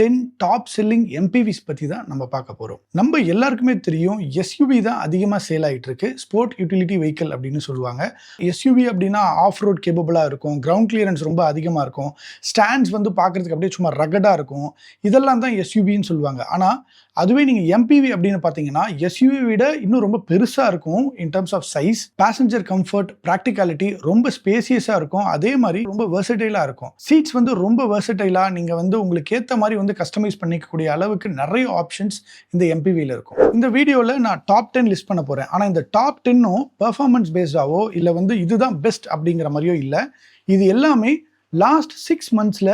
Ten top selling MPVs பற்றி தான் நம்ம பார்க்க போகிறோம் நம்ம எல்லாருக்குமே தெரியும் எஸ்யூவி தான் அதிகமாக சேல் ஆகிட்டு இருக்கு. ஸ்போர்ட் யூட்டிலிட்டி வெஹிக்கிள் அப்படின்னு சொல்லுவாங்க. எஸ்யூவி அப்படின்னா ஆஃப் ரோட் கேபபிளாக இருக்கும். கிரவுண்ட் கிளியரன்ஸ் ரொம்ப அதிகமாக இருக்கும். ஸ்டாண்ட்ஸ் வந்து பார்க்குறதுக்கு அப்படியே சும்மா ரகடாக இருக்கும். இதெல்லாம் தான் எஸ்யூவின்னு சொல்லுவாங்க. ஆனால் அதுவே நீங்கள் எம்பிவி அப்படின்னு பார்த்தீங்கன்னா எஸ்யூவி விட இன்னும் ரொம்ப பெருசாக இருக்கும் in terms of size passenger comfort practicality ரொம்ப ஸ்பேசியஸாக இருக்கும். அதே மாதிரி ரொம்ப வெர்சடைலாக இருக்கும். சீட்ஸ் வந்து ரொம்ப வெர்சடைலாக நீங்கள் வந்து உங்களுக்கு ஏற்ற மாதிரி வந்து கஸ்டமைஸ் பண்ணிக்கக்கூடிய அளவுக்கு நிறைய ஆப்ஷன்ஸ் இந்த எம்பிவியில் இருக்கும். இந்த வீடியோவில் நான் டாப் டென் லிஸ்ட் பண்ண போகிறேன் ஆனால் இந்த டாப் டென்னும் பெர்ஃபார்மன்ஸ் பேஸ்டாவோ இல்லை வந்து இதுதான் பெஸ்ட் அப்படிங்கிற மாதிரியோ இல்லை. இது எல்லாமே லாஸ்ட் சிக்ஸ் மந்த்ஸில்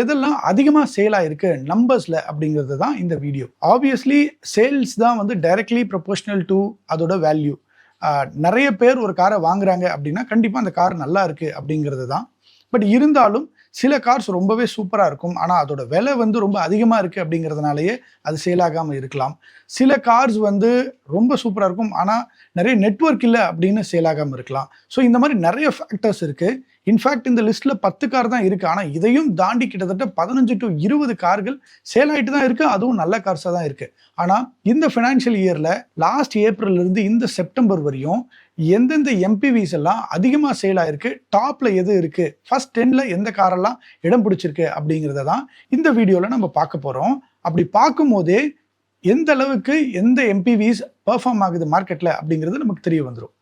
எதெல்லாம் அதிகமாக சேல் ஆயிருக்கு நம்பர்ஸில் அப்படிங்கிறது தான் இந்த வீடியோ ஆப்வியஸ்லி சேல்ஸ் தான் வந்து டைரக்ட்லி ப்ரொபோஷனல் டு அதோட வேல்யூ நிறைய பேர் ஒரு காரை வாங்குறாங்க அப்படின்னா கண்டிப்பாக அந்த கார் நல்லா இருக்கு அப்படிங்கிறது தான். பட் இருந்தாலும் சில கார்ஸ் ரொம்பவே சூப்பராக இருக்கும். ஆனால் அதோட விலை வந்து ரொம்ப அதிகமாக இருக்குது அப்படிங்கிறதுனாலயே அது சேல் ஆகாமல் இருக்கலாம். சில கார்ஸ் வந்து ரொம்ப சூப்பராக இருக்கும். ஆனால் நிறைய நெட்ஒர்க் இல்லை அப்படின்னு சேல் ஆகாமல் இருக்கலாம். ஸோ இந்த மாதிரி நிறைய ஃபேக்டர்ஸ் இருக்குது இன்ஃபேக்ட் இந்த லிஸ்ட்டில் பத்து கார் தான் இருக்குது ஆனால் இதையும் தாண்டி கிட்டத்தட்ட பதினஞ்சு டு இருபது கார்கள் சேல் ஆகிட்டு தான் இருக்குது அதுவும் நல்ல கார்ஸாக தான் இருக்குது ஆனால் இந்த ஃபினான்ஷியல் இயரில் லாஸ்ட் ஏப்ரல்லேருந்து இந்த செப்டம்பர் வரையும் எந்தெந்த எம்பிவிஸ் எல்லாம் அதிகமாக சேல் ஆயிருக்கு டாப்ல எது இருக்கு ஃபர்ஸ்ட் டென்ல எந்த காரெல்லாம் இடம் பிடிச்சிருக்கு அப்படிங்கிறத தான் இந்த வீடியோவில் நம்ம பார்க்க போகிறோம் அப்படி பார்க்கும்போதே எந்த அளவுக்கு எந்த எம்பிவிஸ் பெர்ஃபார்ம் ஆகுது மார்க்கெட்டில் அப்படிங்கிறது நமக்கு தெரிய வந்துடும்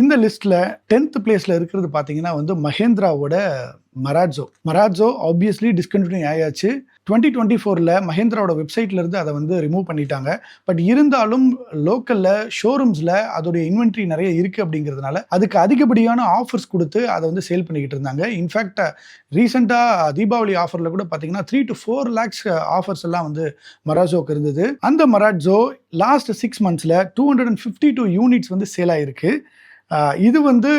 இந்த லிஸ்ட்டில் டென்த் பிளேஸில் இருக்கிறது பார்த்தீங்கன்னா வந்து மஹேந்திராவோட மராட்ஸோ மராட்ஸோ ஆப்வியஸ்லி டிஸ்கண்டினியூ ஆயாச்சு. டுவெண்ட்டி டுவெண்ட்டி ஃபோரில் மஹேந்திராவோட வெப்சைட்லேருந்து அதை வந்து ரிமூவ் பண்ணிட்டாங்க. பட் இருந்தாலும் லோக்கலில் ஷோரூம்ஸில் அதோடைய இன்வென்ட்ரி நிறைய இருக்குது அப்படிங்கிறதுனால அதுக்கு அதிகப்படியான ஆஃபர்ஸ் கொடுத்து அதை வந்து சேல் பண்ணிக்கிட்டு இருந்தாங்க. இன்ஃபேக்ட் ரீசெண்டாக தீபாவளி ஆஃபரில் கூட பார்த்தீங்கன்னா three to four lakhs offers எல்லாம் வந்து மராட்ஸோக்கு இருந்தது. அந்த Marazzo last six மந்த்ஸில் two hundred and fifty two units வந்து சேல் ஆயிருக்கு. இது வந்து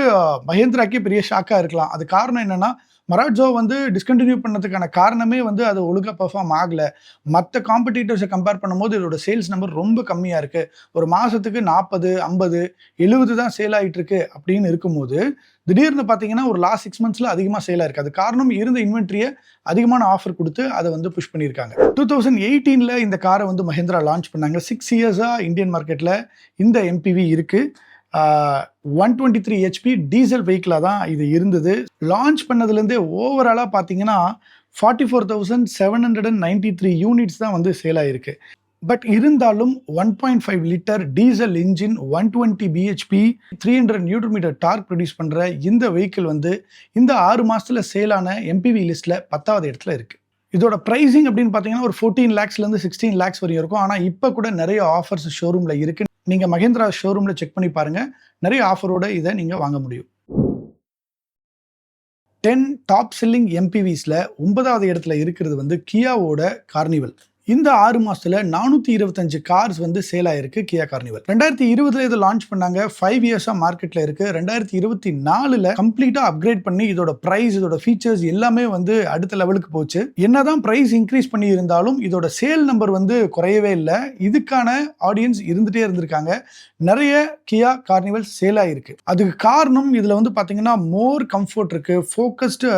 மஹேந்திராக்கே பெரிய ஷாக்காக இருக்கலாம். அது காரணம் என்னன்னா மராட்ஜோ வந்து டிஸ்கண்டினியூ பண்ணதுக்கான காரணமே வந்து அது ஒழுங்காக பர்ஃபார்ம் ஆகலை. மற்ற காம்படிட்டர்ஸை கம்பேர் பண்ணும்போது இதோட சேல்ஸ் நம்பர் ரொம்ப கம்மியாக இருக்குது ஒரு மாதத்துக்கு நாற்பது ஐம்பது எழுபது தான் சேல் ஆகிட்டுருக்கு அப்படின்னு இருக்கும்போது திடீர்னு பார்த்தீங்கன்னா ஒரு லாஸ்ட் சிக்ஸ் மந்த்ஸில் அதிகமாக சேலாக இருக்குது அது காரணம் இருந்த இன்வென்ட்ரியை அதிகமான ஆஃபர் கொடுத்து அதை வந்து புஷ் பண்ணியிருக்காங்க. டூ தௌசண்ட் எயிட்டீனில் இந்த காரை வந்து மஹேந்திரா லான்ச் பண்ணாங்க. சிக்ஸ் இயர்ஸாக இந்தியன் மார்க்கெட்டில் இந்த எம்பிவி இருக்குது one twenty three HP diesel வெஹிக்கிளாக தான் இது இருந்தது. லான்ச் பண்ணதுலேருந்தே ஓவராலாக பார்த்தீங்கன்னா forty four thousand seven hundred and ninety three units தான் வந்து சேல் ஆகிருக்கு பட் இருந்தாலும் one point five litre diesel engine one twenty BHP three hundred newton metre torque produce பண்ணுற இந்த வெஹிக்கிள் வந்து இந்த ஆறு மாதத்தில் சேலான எம்பிவி லிஸ்ட்டில் பத்தாவது இடத்துல இருக்குது இதோட ப்ரைஸிங் அப்படின்னு பார்த்தீங்கன்னா ஒரு ஃபோர்டீன் லேக்ஸ்லேருந்து சிக்ஸ்டீன் லேக்ஸ் வரையும் இருக்கும். ஆனால் இப்போ கூட நிறைய ஆஃபர்ஸ் ஷோரூமில் இருக்குது நீங்கள் மகேந்திரா ஷோரூமில் செக் பண்ணி பாருங்கள் நிறைய ஆஃபரோட இதை நீங்கள் வாங்க முடியும். டென் டாப் செல்லிங் எம்பிவிஸில் ஒன்பதாவது இடத்துல இருக்கிறது வந்து கியாவோட கார்னிவல் இந்த ஆறு மாசத்துல நானூற்றி இருபத்தஞ்சு கார்ஸ் வந்து சேல் ஆயிருக்கு கியா கார்னிவல் ரெண்டாயிரத்தி இருபதுல இதை லான்ச் பண்ணாங்க. ஃபைவ் இயர்ஸா மார்க்கெட்ல இருக்கு. ரெண்டாயிரத்தி இருபத்தி நாலுல கம்ப்ளீட்டா அப்கிரேட் பண்ணி இதோட பிரைஸ் இதோட ஃபீச்சர்ஸ் எல்லாமே வந்து அடுத்த லெவலுக்கு போச்சு. என்னதான் பிரைஸ் இன்க்ரீஸ் பண்ணி இருந்தாலும் இதோட சேல் நம்பர் வந்து குறையவே இல்லை. இதுக்கான ஆடியன்ஸ் இருந்துட்டே இருந்திருக்காங்க. நிறைய கியா கார்னிவல் சேல் ஆயிருக்கு. அதுக்கு காரணம் இதுல வந்து பாத்தீங்கன்னா மோர் கம்ஃபர்ட் இருக்கு. ஃபோக்கஸ்டு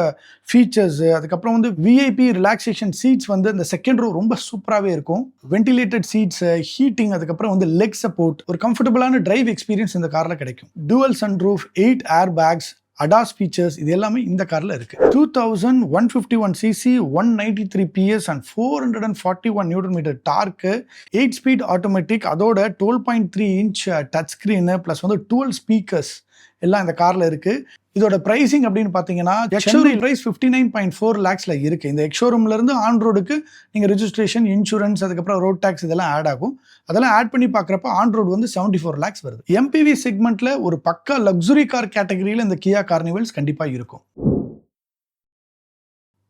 ஃபீச்சர்ஸ் uh, அதுக்கப்புறம் வந்து விஐபி ரிலாக்ஸேஷன் சீட்ஸ் வந்து இந்த செகண்ட் ரோ ரொம்ப சூப்பராகவே இருக்கும். வென்டிலேட்டட் சீட்ஸ் ஹீட்டிங் அதுக்கப்புறம் வந்து லெக் சப்போர்ட் ஒரு கம்ஃபர்டபுளான டிரைவ் எக்ஸ்பீரியன்ஸ் இந்த காரில் கிடைக்கும். Dual sunroof eight airbags ADAS features இது எல்லாமே இந்த காரில் இருக்குது two thousand one fifty one CC one ninety three PS and four hundred and forty one newton metre torque eight speed automatic அதோட twelve point three inch touchscreen plus வந்து twelve speakers எல்லாம் இந்த காரில் இருக்குது இதோட பிரைசிங் அப்படின்னு பார்த்தீங்கன்னா ex showroom price fifty nine point four லேக்ஸில் இருக்குது இந்த எக்ஷோரூம்ல இருந்து ஆன் ரோடுக்கு நீங்கள் ரெஜிஸ்ட்ரேஷன் இன்சூரன்ஸ் அதுக்கப்புறம் ரோட் டேக்ஸ் இதெல்லாம் ஆட் ஆகும். அதெல்லாம் ஆட் பண்ணி பார்க்குறப்ப ஆன் ரோடு வந்து செவன்டி ஃபோர் லேக்ஸ் வருது எம்பிவி செக்மெண்ட்ல ஒரு பக்கா லக்ஸுரி கார் கேட்டகரியில் இந்த கியா கார்னிவல்ஸ் கண்டிப்பாக இருக்கும்.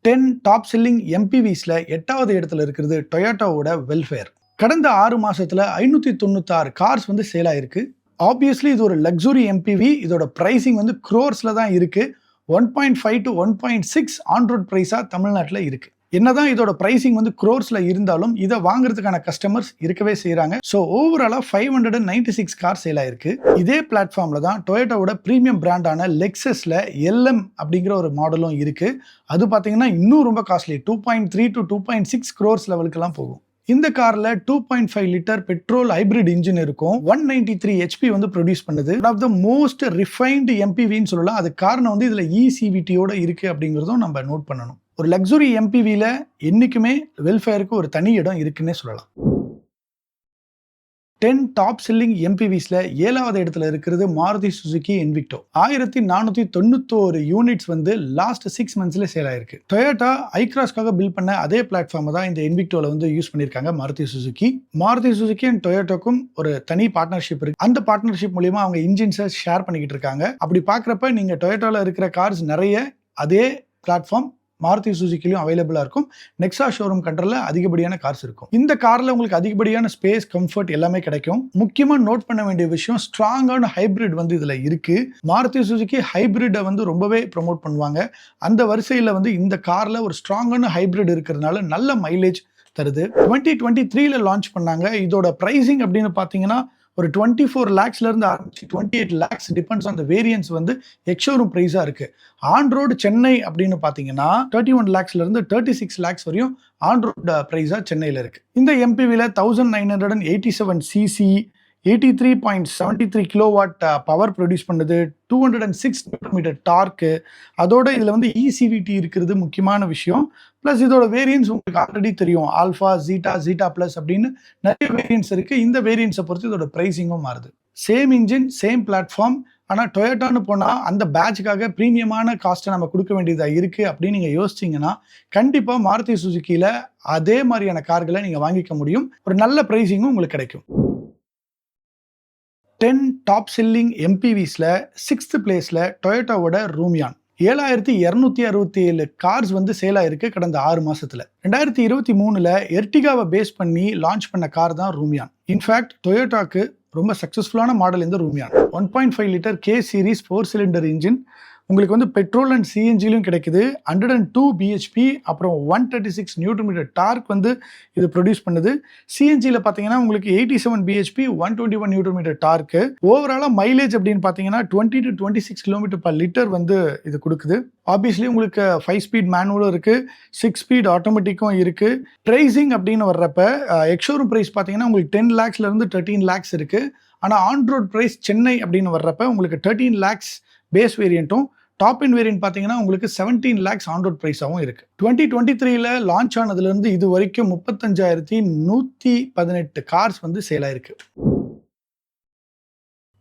டென் டாப் செல்லிங் எம்பிவிஸில் எட்டாவது இடத்துல இருக்கிறது டொயோட்டோவோட வெல்ஃபேர் கடந்த ஆறு மாசத்துல ஐநூற்றி தொண்ணூத்தாறு கார்ஸ் வந்து சேல் ஆயிருக்கு. ஆப்வியஸ்லி இது ஒரு லக்ஸுரி எம்பிவி இதோட ப்ரைஸிங் வந்து க்ரோர்ஸில் தான் இருக்குது one point five to one point six on road ப்ரைஸாக தமிழ்நாட்டில் இருக்குது என்னதான் இதோட ப்ரைசிங் வந்து க்ரோர்ஸில் இருந்தாலும் இதை வாங்குறதுக்கான கஸ்டமர்ஸ் இருக்கவே செய்கிறாங்க ஸோ ஓவராலாக five hundred and ninety six car sale ஆயிருக்கு. இதே பிளாட்ஃபார்மில் தான் டொயோட்டோட ப்ரீமியம் பிராண்டான லெக்ஸஸில் எல்எம் அப்படிங்கிற ஒரு மாடலும் இருக்குது அது பார்த்தீங்கன்னா இன்னும் ரொம்ப costly two point three to two point six crores லெவலுக்குலாம் போகும். இந்த கார்ல two point five litre petrol hybrid engine இருக்கும். ஒன் நைன்டி த்ரீ ஹெச்பி வந்து ப்ரொடியூஸ் பண்ணுது. ஆஃப் த மோஸ்ட் ரிஃபைன்டு எம்பிவின்னு சொல்லலாம். அது காரணம் வந்து இதுல E இசிவிட்டியோட இருக்கு அப்படிங்கிறதும் நம்ம நோட் பண்ணணும். ஒரு லக்ஸுரி எம்பிவியில் என்றைக்குமே வெல்ஃபேருக்கு ஒரு தனி இடம் இருக்குன்னே சொல்லலாம். டென் டாப் செல்லிங் எம்பிவிஸில் ஏழாவது இடத்துல இருக்கிறது மாருதி சுசுகி இன்விக்டோ ஆயிரத்தி நானூற்றி தொண்ணூத்தோரு யூனிட்ஸ் வந்து லாஸ்ட் சிக்ஸ் மந்த்ஸில் சேல் ஆயிருக்கு. டொயோட்டா ஐக்ராஸ்க்காக பில் பண்ண அதே பிளாட்ஃபார்மை தான் இந்த இன்விக்டோவில் வந்து யூஸ் பண்ணியிருக்காங்க Maruti Suzuki Maruti Suzuki and டொயோட்டோக்கும் ஒரு தனி பார்ட்னர்ஷிப் இருக்கு. அந்த பார்ட்னர்ஷிப் மூலியமாக அவங்க இன்ஜின்ஸை ஷேர் பண்ணிக்கிட்டு இருக்காங்க. அப்படி பார்க்குறப்ப நீங்கள் டொயோட்டோவில் இருக்கிற கார்ஸ் நிறைய அதே பிளாட்ஃபார்ம் மாருதி சுசுக்கிலையும் அவைலபிளாக இருக்கும். நெக்ஸா ஷோரூம் கண்டரில் அதிகப்படியான கார்ஸ் இருக்கும். இந்த காரில் உங்களுக்கு அதிகப்படியான ஸ்பேஸ் கம்ஃபர்ட் எல்லாமே கிடைக்கும். முக்கியமாக நோட் பண்ண வேண்டிய விஷயம் ஸ்ட்ராங்கான ஹைபிரிட் வந்து இதில் இருக்குது மாருதி சுசுக்கி ஹைபிரிட்டை வந்து ரொம்பவே ப்ரொமோட் பண்ணுவாங்க. அந்த வரிசையில் வந்து இந்த காரில் ஒரு ஸ்ட்ராங்கான ஹைபிரிட் இருக்கிறதுனால நல்ல மைலேஜ் தருது. டுவெண்ட்டி டுவெண்ட்டி த்ரீல லான்ச் பண்ணாங்க. இதோட ப்ரைசிங் அப்படின்னு பார்த்தீங்கன்னா ஒரு டுவெண்ட்டி ஃபோர் லேக்ஸ்லேருந்து ஆரம்பிச்சு twenty eight lakhs depends on the variants வந்து எக்ஷோரூம் ப்ரைஸாக இருக்குது ஆன் ரோடு சென்னை அப்படின்னு பார்த்தீங்கன்னா தேர்ட்டி ஒன் லேக்ஸ்லேருந்து தேர்ட்டி சிக்ஸ் லேக்ஸ் வரையும் ஆன் ப்ரைஸாக சென்னையில் இருக்குது இந்த எம்பிவியில் thousand nine hundred and eighty seven CC eighty three point seventy three kilowatt power produce பண்ணுது two hundred and six metre torque அதோட இதில் வந்து இசிவிடி இருக்கிறது முக்கியமான விஷயம். ப்ளஸ் இதோட வேரியன்ஸ் உங்களுக்கு ஆல்ரெடி தெரியும். ஆல்ஃபா ஜீட்டா ஜீட்டா ப்ளஸ் அப்படின்னு நிறைய வேரியன்ஸ் இருக்குது இந்த வேரியன்ஸை பொறுத்து இதோட ப்ரைஸிங்கும் மாறுது. சேம் இன்ஜின் சேம் பிளாட்ஃபார்ம் ஆனால் டொயோட்டான்னு போனால் அந்த பேட்சுக்காக ப்ரீமியமான காஸ்ட்டை நம்ம கொடுக்க வேண்டியதாக இருக்குது அப்படின்னு நீங்கள் யோசிச்சிங்கன்னா கண்டிப்பாக மாருதி சுசுக்கியில் அதே மாதிரியான கார்களை நீங்கள் வாங்கிக்க முடியும். ஒரு நல்ல ப்ரைஸிங்கும் உங்களுக்கு கிடைக்கும். டென் டாப் செல்லிங் எம்பிவிஸில் சிக்ஸ்த் பிளேஸில் டொயோட்டாவோட ரூமியான் ஏழாயிரத்தி இரநூத்தி அறுபத்தி ஏழு கார்ஸ் வந்து சேல் ஆயிருக்கு கடந்த ஆறு மாசத்துல. ரெண்டாயிரத்தி இருபத்தி மூணுல எர்டிகாவை பேஸ் பண்ணி லான்ச் பண்ண கார் தான் ரூமியான் இன்ஃபேக்ட் டொயோட்டாக்கு ரொம்ப சக்ஸஸ்ஃபுல்லான மாடல் இந்த Rumion one point five litre K series four cylinder engine உங்களுக்கு வந்து பெட்ரோல் அண்ட் சிஎன்ஜிலையும் கிடைக்குது. ஹண்ட்ரட் அண்ட் டூ பிஹெச்பி அப்புறம் one thirty six newton metre torque வந்து இது ப்ரொடியூஸ் பண்ணுது. சிஎன்ஜியில் பார்த்தீங்கன்னா உங்களுக்கு eighty seven BHP one twenty one newton metre torque ஓவராலாக மைலேஜ் அப்படின்னு பார்த்தீங்கன்னா twenty to twenty six kilometre per litre வந்து இது கொடுக்குது. ஆப்வியஸ்லி உங்களுக்கு ஃபைவ் ஸ்பீட் மேனுவலும் இருக்குது சிக்ஸ் ஸ்பீட் ஆட்டோமேட்டிக்கும் இருக்குது ப்ரைஸிங் அப்படின்னு வர்றப்ப எக்ஷோரூம் ப்ரைஸ் பார்த்தீங்கன்னா உங்களுக்கு டென் லேக்ஸ்லேருந்து தேர்ட்டீன் லேக்ஸ் இருக்குது ஆனால் ஆன் ரோட் ப்ரைஸ் சென்னை அப்படின்னு வர்றப்ப உங்களுக்கு தேர்ட்டீன் லேக்ஸ் பேஸ் வேரியண்ட்டும் டாப் இன் வேரியன்ட் பார்த்தீங்கன்னா உங்களுக்கு செவன்டீன் லேக்ஸ் ஆன் ரோட் ப்ரைஸாகவும் இருக்கு. டுவெண்ட்டி டுவெண்ட்டி த்ரீல லான்ச் ஆனதுலேருந்து இது வரைக்கும் முப்பத்தஞ்சாயிரத்தி நூற்றி பதினெட்டு கார்ஸ் வந்து சேல் ஆயிருக்கு.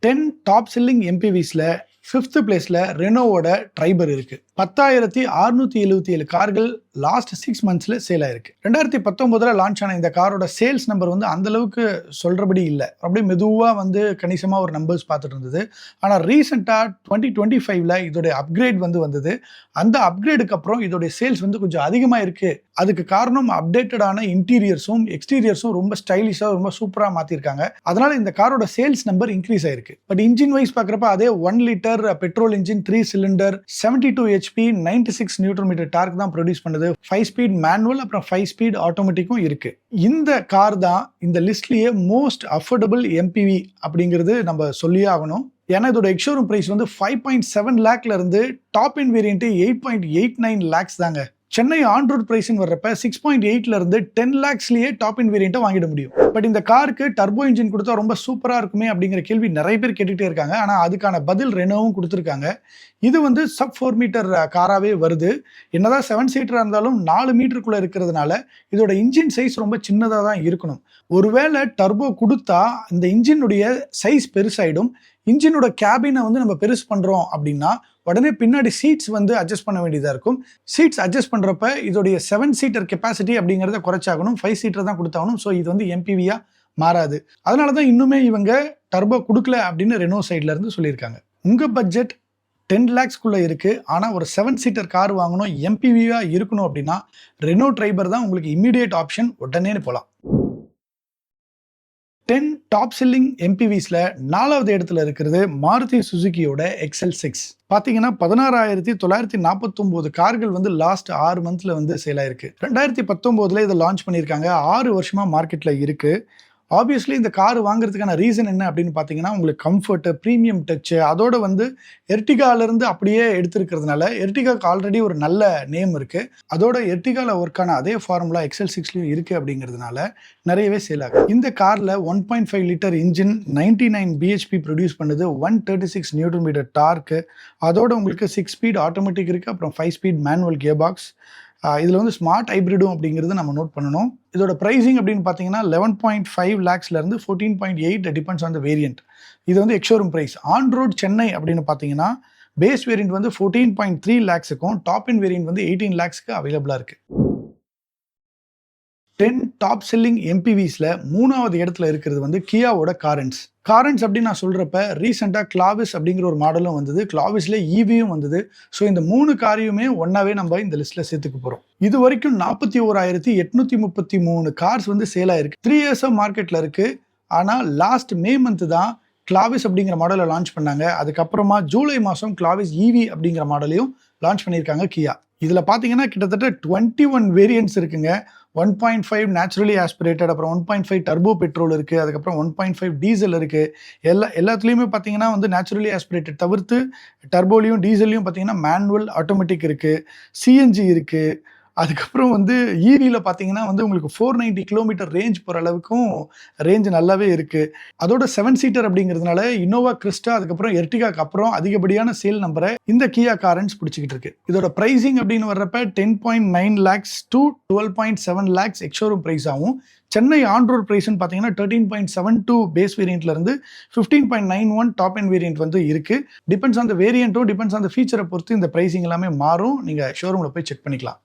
டென் டாப் செல்லிங் எம்பிவிஸில் ஃபிஃப்த் பிளேஸில் ரெனோவோட ட்ரைபர் இருக்குது பத்தாயிரத்தி அறுநூத்தி எழுபத்தி ஏழு கார்கள் லாஸ்ட் சிக்ஸ் மந்த்ஸில் சேல் ஆயிருக்கு. ரெண்டாயிரத்தி பத்தொன்பதுல லான்ச் ஆன இந்த காரோட சேல்ஸ் நம்பர் வந்து அந்த அளவுக்கு சொல்றபடி இல்லை. அப்படியே மெதுவாக வந்து கணிசமாக ஒரு நம்பர்ஸ் பார்த்துட்டு இருந்தது. ஆனால் ரீசெண்டாக டுவெண்ட்டி டுவெண்ட்டி ஃபைவ்ல இதோடைய அப்கிரேட் வந்து வந்தது. அந்த அப்கிரேடுக்கு அப்புறம் இதோடைய சேல்ஸ் வந்து கொஞ்சம் அதிகமாக இருக்கு. அதுக்கு காரணம் அப்டேட்டடான இன்டீரியர்ஸும் எக்ஸ்டீரியர்ஸும் ரொம்ப ஸ்டைலிஷாக ரொம்ப சூப்பராக மாற்றிருக்காங்க அதனால இந்த காரோட சேல்ஸ் நம்பர் இன்க்ரீஸ் ஆயிருக்கு. பட் இன்ஜின் வைஸ் பார்க்குறப்ப அதே one litre petrol engine three cylinder seventy two HP ninety six newton metre torque தான் ப்ரொடியூஸ் பண்ணுது. ஃபைவ் ஸ்பீட் மேனுவல் அப்புறம் ஃபைவ் ஸ்பீட் ஆட்டோமேட்டிக்கும் இருக்கு. இந்த கார் தான் இந்த லிஸ்ட்லேயே மோஸ்ட் அஃபோர்டபுள் எம்பிவி அப்படிங்கிறது நம்ம சொல்லியே ஆகணும். ஏன்னா இதோட எக்ஷோரூம் ப்ரைஸ் வந்து ஃபைவ் பாயிண்ட் செவன் லேக்ல இருந்து top end variant eight point eight nine lakhs தாங்க. சென்னை ஆன் ரோட் வர்றப்ப சிக்ஸ் பாயிண்ட் எயிட்ல இருந்து டென் லேக்ஸ்லயே டாப் இன் வேரியண்ட்டை வாங்கிட முடியும். பட் இந்த காருக்கு டர்போ இன்ஜின் கொடுத்தா ரொம்ப சூப்பராக இருக்குமே அப்படிங்கிற கேள்வி நிறைய பேர் கேட்டுகிட்டே இருக்காங்க. ஆனால் அதுக்கான பதில் ரெனோவும் கொடுத்துருக்காங்க. இது வந்து சப் ஃபோர் மீட்டர் காராகவே வருது. என்னதான் செவன் சீட்டராக இருந்தாலும் நாலு மீட்டருக்குள்ளே இருக்கிறதுனால இதோட இன்ஜின் சைஸ் ரொம்ப சின்னதாக தான் இருக்கணும். ஒருவேளை டர்போ கொடுத்தா இந்த இன்ஜினுடைய சைஸ் பெருசாயிடும். இன்ஜினோட கேபினை வந்து நம்ம பெருசு பண்ணுறோம் அப்படின்னா உடனே பின்னாடி சீட்ஸ் வந்து அட்ஜஸ்ட் பண்ண வேண்டியதாக இருக்கும். சீட்ஸ் அட்ஜஸ்ட் பண்ணுறப்ப இதோடைய செவன் சீட்டர் கெப்பாசிட்டி அப்படிங்கிறத குறைச்சாகணும். ஃபைவ் சீட்டர் தான் கொடுத்தாகணும். ஸோ இது வந்து எம்பிவியாக மாறாது. அதனால தான் இன்னுமே இவங்க டர்போ கொடுக்கல அப்படின்னு ரெனோ சைட்லேருந்து சொல்லியிருக்காங்க. உங்கள் பட்ஜெட் டென் லேக்ஸ்க்குள்ளே இருக்குது ஆனால் ஒரு செவன் சீட்டர் கார் வாங்கணும் எம்பிவியாக இருக்கணும் அப்படின்னா ரெனோ ட்ரைபர் தான் உங்களுக்கு இம்மிடியேட் ஆப்ஷன் உடனே போகலாம் டென் டாப் செல்லிங் எம்பிவிஸில் நாலாவது இடத்துல இருக்கிறது மாருதி சுசுகியோட எக்ஸல் சிக்ஸ் பார்த்தீங்கன்னா பதினாறாயிரத்தி தொள்ளாயிரத்தி நாற்பத்தொம்போது கார்கள் வந்து லாஸ்ட் ஆறு மந்தில் வந்து சேல் ஆயிருக்கு. ரெண்டாயிரத்தி பத்தொம்போதில் இதை லான்ச் பண்ணியிருக்காங்க. ஆறு வருஷமாக மார்க்கெட்டில் இருக்குது ஆப்வியஸ்லி இந்த கார் வாங்குறதுக்கான ரீசன் என்ன அப்படின்னு பார்த்தீங்கன்னா உங்களுக்கு கம்ஃபர்ட்டு ப்ரீமியம் டச்சு அதோட வந்து எர்டிகாலேருந்து அப்படியே எடுத்துருக்கிறதுனால எர்டிகாக்கு ஆல்ரெடி ஒரு நல்ல நேம் இருக்குது அதோட எர்டிகாவில் ஒர்க்கான அதே ஃபார்முலா எக்ஸல் சிக்ஸ்லையும் இருக்குது அப்படிங்கிறதுனால நிறையவே சேல் ஆகும் இந்த காரில் one point five litre engine ninety nine BHP produce பண்ணுது one thirty six newton metre torque அதோட உங்களுக்கு சிக்ஸ் ஸ்பீட் ஆட்டோமேட்டிக் இருக்குது அப்புறம் five speed manual gear box இதில் வந்து ஸ்மார்ட் ஹைப்ரிடும் அப்படிங்கிறது நம்ம நோட் பண்ணணும். இதோட ப்ரைஸிங் அப்படின்னு பார்த்தீங்கன்னா eleven point five லேக்ஸ்லேருந்து fourteen point eight depends on the variant இது வந்து ex showroom price on road Chennai அப்படின்னு பார்த்தீங்கன்னா பேஸ் வேரியன்ட் வந்து ஃபோர்டீன் பாயிண்ட் த்ரீ லேக்ஸுக்கும் டாப் இன் வேரியன்ட் வந்து எயிட்டீன் லேக்ஸ்க்கு அவைலபிளாக இருக்குது டென் டாப் செல்லிங் எம்பிவிஸில் மூணாவது இடத்துல இருக்கிறது வந்து கியாவோட காரன்ஸ் காரன்ஸ் அப்படின்னு நான் சொல்கிறப்ப ரீசெண்டாக கிளாவிஸ் அப்படிங்கிற ஒரு மாடலும் வந்தது. கிளாவிஸில் ஈவியும் e வந்தது. ஸோ இந்த மூணு காரையுமே ஒன்றாவே நம்ம இந்த லிஸ்ட்டில் சேர்த்துக்க போகிறோம் இது வரைக்கும் நாற்பத்தி ஓராயிரத்தி எட்நூற்றி முப்பத்தி மூணு கார்ஸ் வந்து சேல் ஆயிருக்கு. த்ரீ இயர்ஸாக மார்க்கெட்டில் இருக்குது ஆனால் லாஸ்ட் மே மந்த்து தான் கிளாவிஸ் அப்படிங்கிற மாடலை லான்ச் பண்ணாங்க. அதுக்கப்புறமா ஜூலை மாதம் கிளாவிஸ் ஈவி அப்படிங்கிற மாடலையும் லான்ச் பண்ணியிருக்காங்க கியா இதில் பார்த்தீங்கன்னா கிட்டத்தட்ட டுவெண்ட்டி ஒன் வேரியன்ட்ஸ் இருக்குங்க. One point five naturally aspirated அப்புறம் one point five turbo petrol இருக்குது அதுக்கப்புறம் ஒன் பாயிண்ட் ஃபைவ் டீசல் இருக்குது எல்லா எல்லாத்துலேயுமே பார்த்தீங்கன்னா வந்து நேச்சுரலி ஆஸ்பிரேட்டட் தவிர்த்து டர்போலையும் டீசல்லையும் பார்த்தீங்கன்னா மேனுவல் ஆட்டோமேட்டிக் இருக்குது சிஎன்ஜி இருக்குது அதுக்கப்புறம் வந்து ஈவியில் பார்த்தீங்கன்னா வந்து உங்களுக்கு ஃபோர் நைன்ட்டி கிலோமீட்டர் ரேஞ்ச் போகிற அளவுக்கும் ரேஞ்ச் நல்லாவே இருக்குது அதோட செவன் சீட்டர் அப்படிங்கிறதுனால இன்னோவா கிறிஸ்டா அதுக்கப்புறம் எர்டிகாக்கு அப்புறம் அதிகப்படியான சேல் நம்பரை இந்த கியா காரன்ஸ் பிடிச்சிக்கிட்டு இருக்கு. இதோட ப்ரைஸிங் அப்படின்னு வர்றப்ப ten point nine lakhs to twelve point seven lakhs ex showroom price ஆகும் சென்னை ஆன் ப்ரைஸ்னு பார்த்தீங்கன்னா thirteen point seven two base வேரியண்ட்லேருந்து fifteen point nine one top end variant வந்து இருக்குது டிபெண்ட்ஸ் ஆன் த வேரியண்ட்டும் டிபெண்ட்ஸ் ஆன் த ஃபீச்சரை பொறுத்து இந்த pricing எல்லாமே மாறும். நீங்கள் ஷோரூமில் போய் செக் பண்ணிக்கலாம்.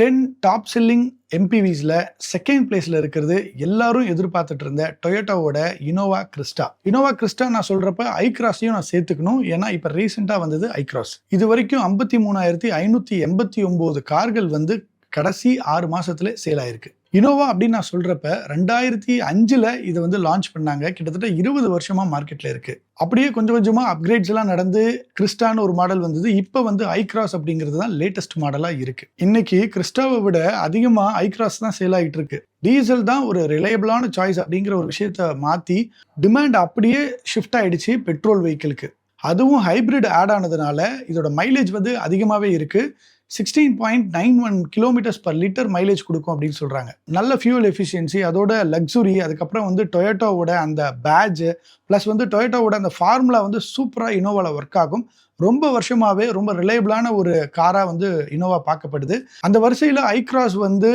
டென் டாப் செல்லிங் எம்பிவிஸில் செகண்ட் பிளேஸில் இருக்கிறது எல்லாரும் எதிர்பார்த்துட்டு இருந்த டொயோட்டோவோட இனோவா கிறிஸ்டா இனோவா கிறிஸ்டா நான் சொல்கிறப்ப ஐக்ராஸையும் நான் சேர்த்துக்கணும். ஏன்னா இப்போ ரீசெண்டாக வந்தது ஐக்ராஸ் இது வரைக்கும் ஐம்பத்தி மூணாயிரத்தி ஐநூற்றி எண்பத்தி ஒம்பது கார்கள் வந்து கடைசி ஆறு மாதத்துல சேல் ஆயிருக்கு. இனோவா அப்படின்னு நான் சொல்கிறப்ப ரெண்டாயிரத்தி அஞ்சில் இதை வந்து லான்ச் பண்ணாங்க. கிட்டத்தட்ட இருபது வருஷமாக மார்க்கெட்டில் இருக்குது அப்படியே கொஞ்சம் கொஞ்சமாக அப்கிரேட்ஸ் எல்லாம் நடந்து கிறிஸ்டான்னு ஒரு மாடல் வந்தது. இப்போ வந்து ஐக்ராஸ் அப்படிங்கிறது தான் லேட்டஸ்ட் மாடலாக இருக்குது இன்னைக்கு கிறிஸ்டாவை விட அதிகமாக ஐக்ராஸ் தான் சேல் ஆகிட்டு இருக்கு. டீசல் தான் ஒரு ரிலையபிளான சாய்ஸ் அப்படிங்கிற ஒரு விஷயத்த மாற்றி டிமாண்ட் அப்படியே ஷிஃப்ட் ஆகிடுச்சு பெட்ரோல் வெஹிக்கிளுக்கு அதுவும் ஹைபிரிட் ஆட் ஆனதுனால இதோட மைலேஜ் வந்து அதிகமாகவே இருக்குது sixteen point nine one kilometres per litre mileage கொடுக்கும் அப்படின்னு சொல்கிறாங்க நல்ல ஃபியூல் எஃபிஷியன்சி அதோட லக்ஸுரி அதுக்கப்புறம் வந்து டொயோட்டோவோட அந்த பேட்ச் ப்ளஸ் வந்து டொயோட்டோவோட அந்த ஃபார்முலா வந்து சூப்பராக இனோவாவில் ஒர்க் ஆகும். ரொம்ப வருஷமாகவே ரொம்ப ரிலையபிளான ஒரு காராக வந்து இனோவா பார்க்கப்படுது. அந்த வரிசையில் ஐக்ராஸ் வந்து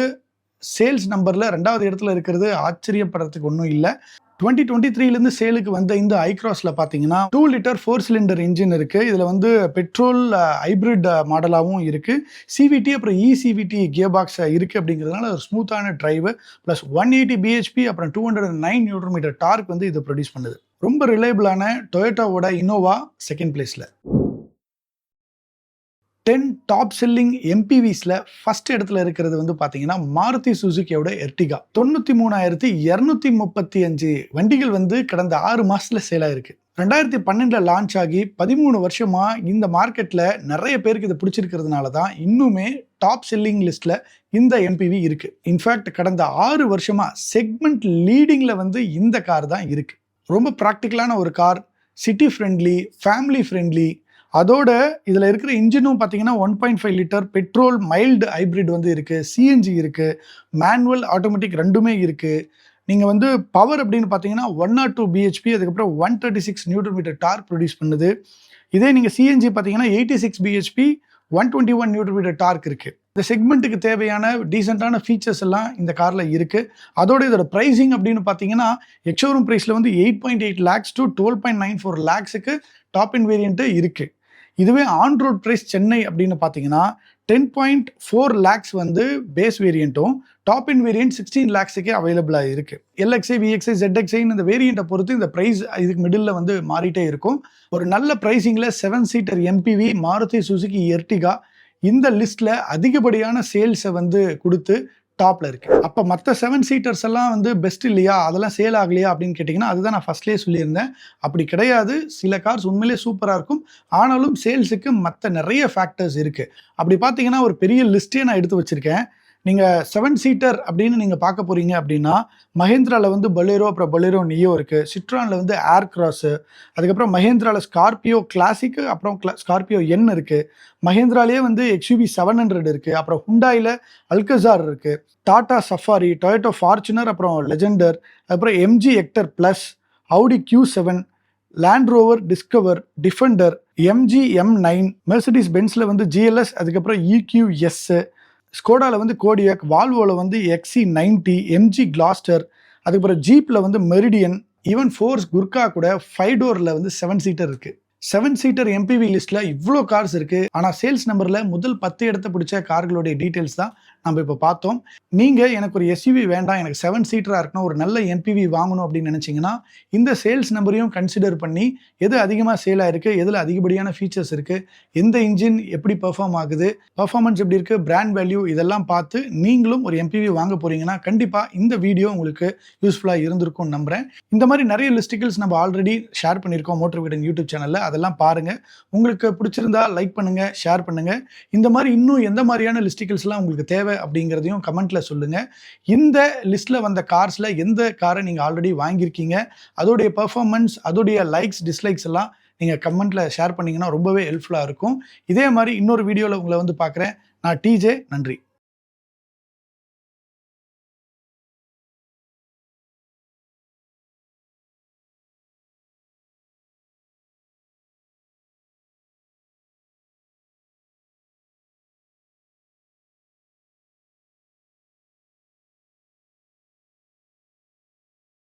சேல்ஸ் நம்பரில் ரெண்டாவது இடத்துல இருக்கிறது ஆச்சரியப்படுறதுக்கு ஒன்றும் இல்லை. டுவெண்ட்டி டுவெண்ட்டி த்ரீலேருந்து சேலுக்கு வந்த இந்த ஐக்ராஸில் பார்த்தீங்கன்னா two litre four cylinder engine இருக்குது இதில் வந்து பெட்ரோல் ஹைப்ரிட் மாடலாகவும் இருக்குது சிவிடி அப்புறம் இசிவிடி கியர் பாக்ஸ் இருக்குது அப்படிங்கிறதுனால ஒரு ஸ்மூத்தான drive plus one eighty BHP அப்புறம் two hundred nine newton metre torque வந்து இது ப்ரொடியூஸ் பண்ணுது. ரொம்ப ரிலையபிளான டொயோட்டாவோட இனோவா செகண்ட் பிளேஸில் டென் டாப் செல்லிங் எம்பிவிஸில் ஃபஸ்ட் இடத்துல இருக்கிறது வந்து பார்த்தீங்கன்னா மாருதி சுசுக்கியோட எர்டிகா தொண்ணூற்றி மூணாயிரத்தி இரநூத்தி முப்பத்தி அஞ்சு வண்டிகள் வந்து கடந்த ஆறு மாதத்தில் சேல் ரெண்டாயிரத்தி பன்னெண்டில் லான்ச் ஆகி பதிமூணு வருஷமாக இந்த மார்க்கெட்டில் நிறைய பேருக்கு இது பிடிச்சிருக்கிறதுனால தான் இன்னுமே டாப் செல்லிங் லிஸ்ட்டில் இந்த எம்பிவி இருக்குது இன்ஃபேக்ட் கடந்த ஆறு வருஷமாக செக்மெண்ட் லீடிங்கில் வந்து இந்த கார் தான் இருக்குது ரொம்ப ப்ராக்டிக்கலான ஒரு car city friendly family friendly அதோட இதில் இருக்கிற இன்ஜினும் பார்த்தீங்கன்னா one point five litre petrol mild hybrid வந்து இருக்குது சிஎன்ஜி இருக்குது மேனுவல் ஆட்டோமேட்டிக் ரெண்டுமே இருக்குது நீங்கள் வந்து பவர் அப்படின்னு பார்த்தீங்கன்னா ஒன் ஆர் டூ பிஹெச்பி அதுக்கப்புறம் one thirty six newton metre torque produce பண்ணுது. இதே நீங்கள் சிஎன்ஜி பார்த்தீங்கன்னா eighty six BHP one twenty one newton metre torque இருக்குது இந்த செக்மெண்ட்டுக்கு தேவையான டீசெண்டான ஃபீச்சர்ஸ் எல்லாம் இந்த காரில் இருக்குது அதோட இதோட ப்ரைஸிங் அப்படின்னு பார்த்தீங்கன்னா எக்ஷோரூம் ப்ரைஸில் வந்து eight point eight lakhs to twelve point nine four லேக்ஸுக்கு top end variant இருக்குது இதுவே ஆன் ரோட் ப்ரைஸ் சென்னை அப்படின்னு பார்த்தீங்கன்னா டென் பாயிண்ட் ஃபோர் லேக்ஸ் வந்து பேஸ் வேரியண்ட்டும் டாப் இன் வேரியன்ட் சிக்ஸ்டீன் லேக்ஸுக்கே அவைலபிளாக இருக்குது எல்எக்ஸை விஎக்ஸை ஜெட்எக்ஸைன்னு இந்த வேரியண்ட்டை பொறுத்து இந்த ப்ரைஸ் இதுக்கு மிடில் வந்து மாறிட்டே இருக்கும். ஒரு நல்ல ப்ரைஸிங்கில் seven seater MPV Maruti Suzuki Ertiga இந்த லிஸ்ட்டில் அதிகப்படியான சேல்ஸை வந்து கொடுத்து டாப்பில் இருக்குது அப்போ மற்ற செவன் சீட்டர்ஸ் எல்லாம் வந்து பெஸ்ட் இல்லையா? அதெல்லாம் சேல் ஆகலையா? அப்படின்னு கேட்டிங்கன்னா அதுதான் நான் ஃபர்ஸ்ட்லேயே சொல்லியிருந்தேன். அப்படி கிடையாது. சில கார்ஸ் உண்மையிலே சூப்பராக இருக்கும். ஆனாலும் சேல்ஸுக்கு மற்ற நிறைய ஃபேக்டர்ஸ் இருக்குது அப்படி பார்த்தீங்கன்னா ஒரு பெரிய லிஸ்ட்டே நான் எடுத்து வச்சிருக்கேன். நீங்கள் செவன் சீட்டர் அப்படின்னு நீங்கள் பார்க்க போகிறீங்க அப்படின்னா மஹேந்திராவில் வந்து பலேரோ அப்புறம் பலேரோ நியோ இருக்குது சிட்ரானில் வந்து ஏர் கிராஸு அதுக்கப்புறம் மஹேந்திராவில் ஸ்கார்பியோ கிளாசிக்கு அப்புறம் ஸ்கார்பியோ என் இருக்குது மஹேந்திராலேயே வந்து எக்ஸ்யூபி செவன் ஹண்ட்ரட் இருக்குது அப்புறம் ஹுண்டாயில் அல்கசார் இருக்குது டாடா சஃபாரி டொயோட்டோ ஃபார்ச்சுனர் அப்புறம் லெஜெண்டர் அப்புறம் MG Hector plus Audi Q seven Land Rover discover Defender MG M nine Mercedes pencil வந்து ஜிஎல்எஸ் அதுக்கப்புறம் இக்யூஎஸ்ஸு ஸ்கோடாவில் வந்து கோடியாக் வால்வோவில் வந்து எக்ஸி நைன்டி எம்ஜி கிளாஸ்டர் அதுக்கப்புறம் ஜீப்பில் வந்து மெரிடியன் ஈவன் ஃபோர்ஸ் குர்கா கூட ஃபைவ் டோரில் வந்து செவன் சீட்டர் இருக்குது செவன் சீட்டர் எம்பிவி லிஸ்ட்டில் இவ்வளோ கார்ஸ் இருக்குது ஆனால் சேல்ஸ் நம்பரில் முதல் பத்து இடத்த பிடிச்ச கார்களுடைய டீட்டெயில்ஸ் தான் நம்ம இப்போ பார்த்தோம். நீங்கள் எனக்கு ஒரு எஸ்யூவி வேண்டாம் எனக்கு செவன் சீட்டராக இருக்கணும் ஒரு நல்ல எம்பிவி வாங்கணும் அப்படின்னு நினச்சிங்கன்னா இந்த சேல்ஸ் நம்பரையும் கன்சிடர் பண்ணி எது அதிகமாக சேல் ஆயிருக்கு எதில் அதிகப்படியான ஃபீச்சர்ஸ் இருக்குது எந்த இன்ஜின் எப்படி பெர்ஃபார்ம் ஆகுது பர்ஃபார்மன்ஸ் எப்படி இருக்குது பிராண்ட் வேல்யூ இதெல்லாம் பார்த்து நீங்களும் ஒரு எம்பிவி வாங்க போகிறீங்கன்னா கண்டிப்பாக இந்த வீடியோ உங்களுக்கு யூஸ்ஃபுல்லாக இருந்திருக்கும் நம்புகிறேன் இந்த மாதிரி நிறைய லிஸ்டிகல்ஸ் நம்ம ஆல்ரெடி ஷேர் பண்ணியிருக்கோம் மோட்டர் வீடன் யூடியூப் சேனலில் அதெல்லாம் பாருங்கள் உங்களுக்கு பிடிச்சிருந்தா லைக் பண்ணுங்கள் ஷேர் பண்ணுங்கள் இந்த மாதிரி இன்னும் எந்த மாதிரியான லிஸ்டிகல்ஸ்லாம் உங்களுக்கு தேவை அப்படிங்கிறதையும் கமெண்ட்ல சொல்லுங்கள் இந்த லிஸ்ட்டில் வந்த கார்ஸில் எந்த காரை நீங்கள் ஆல்ரெடி வாங்கியிருக்கீங்க அதோடைய பெர்ஃபார்மன்ஸ் அதோடைய லைக்ஸ் டிஸ்லைக்ஸ் எல்லாம் நீங்கள் கமெண்ட்டில் ஷேர் பண்ணீங்கன்னா ரொம்பவே ஹெல்ப்ஃபுல்லாக இருக்கும். இதே மாதிரி இன்னொரு வீடியோவில் உங்களை வந்து பார்க்குறேன். நான் டிஜே நன்றி.